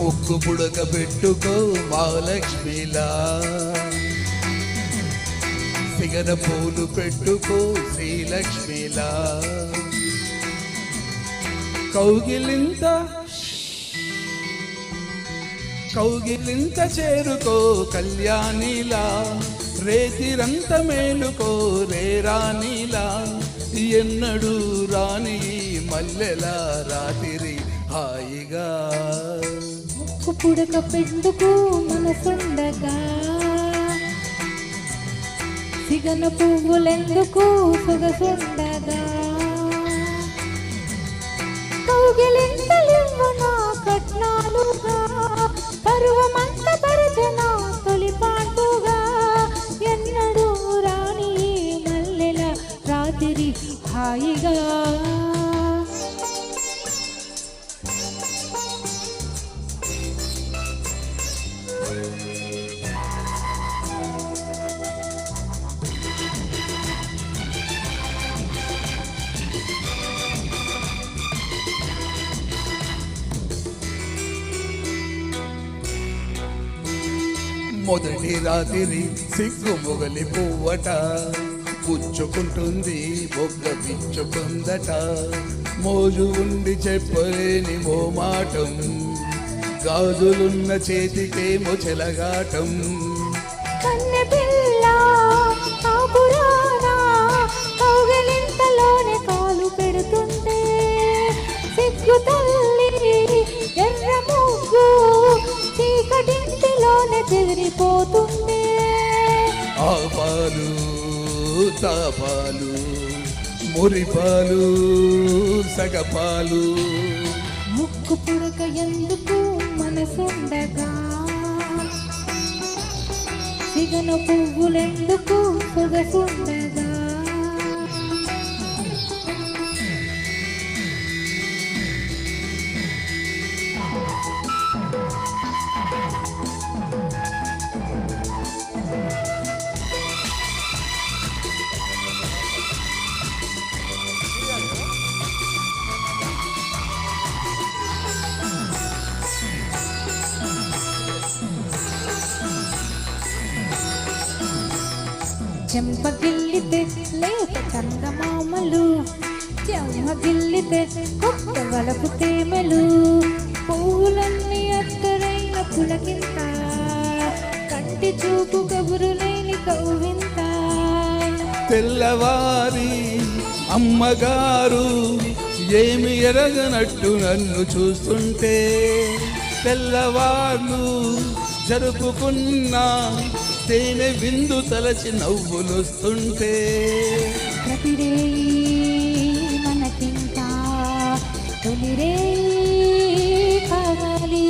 ముక్కు పుడక పెట్టుకో మహాలక్ష్మిలా. సిగన పూలు పెట్టుకో శ్రీలక్ష్మిలా. కౌగిలింత కౌగిలింత చేరుకో కళ్యాణిలా. రేతిరంత మేలుకో రేరాణిలా ఎన్నడూ రాని ఈ మల్లెల రాతిరి హాయిగా. ముక్కు పుడక పెట్టుకు మనసుండగా. సిగన పువ్వులెందుకు సొగసుండగా. కౌగిలింతలివ్వన కట్నాలుగా. పరువమంత పరచన తొలిపాటుగా ఎన్నడూ రాణి మల్లెల రాత్రి హాయిగా. మొదటి రాత్రి సిగ్గు మొగలి పువ్వట. పుచ్చుకుంటుంది బొగ్గ పిచ్చుకుందట మోజు ఉండి చెప్పలేని ఓ మాటం. గాజులున్న చేతికేమో చెలగాటం. కన్నె పిల్ల చెదిరిపోతుంది. ఆపాలు తాపాలు మురిపాలు సగపాలు. ముక్కు పుడక ఎందుకు మనసుండగా? సిగన పువ్వులెందుకు సొగసుండగా? చెంపగిల్లితే లేత చందమామలు చెంపగిల్లితే కొత్త వలపు తేమలు పువ్వులన్నీ అత్తరైన పులకింత కంటి చూపు కబురులేని కౌవింత. తెల్లవారి అమ్మగారు ఏమి ఎరగనట్టు నన్ను చూస్తుంటే తెల్లవార్లు జరుపుకున్నా తేనె విందు తలచి నవ్వులొస్తుంటే ప్రతిరే మనకింత తొలిరే కావాలి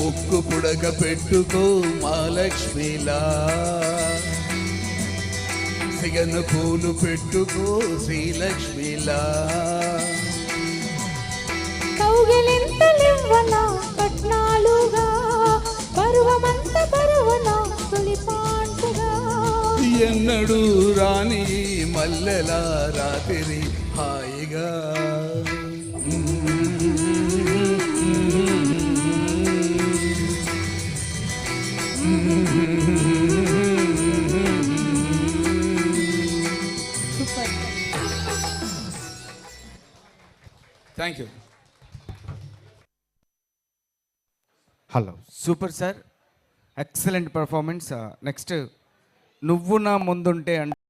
ముక్కు పుడక పెట్టుకో మహాలక్ష్మిలా. సిగన పూలు పెట్టుకో శ్రీలక్ష్మిలా. కౌగిలింతలివ్వన కట్నాలుగా పరువమంత పరువన ఎన్నడూ రాని మల్లెల రాత్రి హాయిగా. Super thank you hello super sir excellent performance. Next నువ్వు నా ముందుంటే అంటే